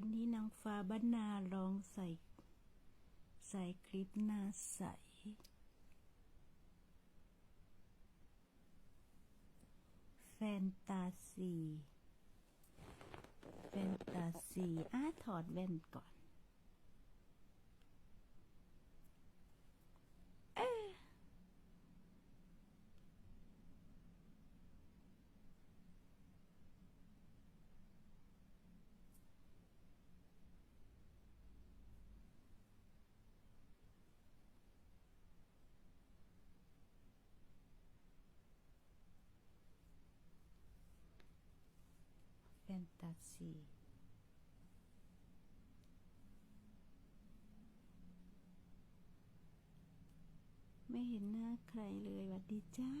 วันนี้นางฟ้าบ้านนาลองใส่ ใส่คลิปหน้าใส แฟนตาซี แฟนตาซีอ้าถอดแว่นก่อน เอ๊ะแฟนตาซี ไม่เห็นหน้าใครเลยหวัดดีจ้า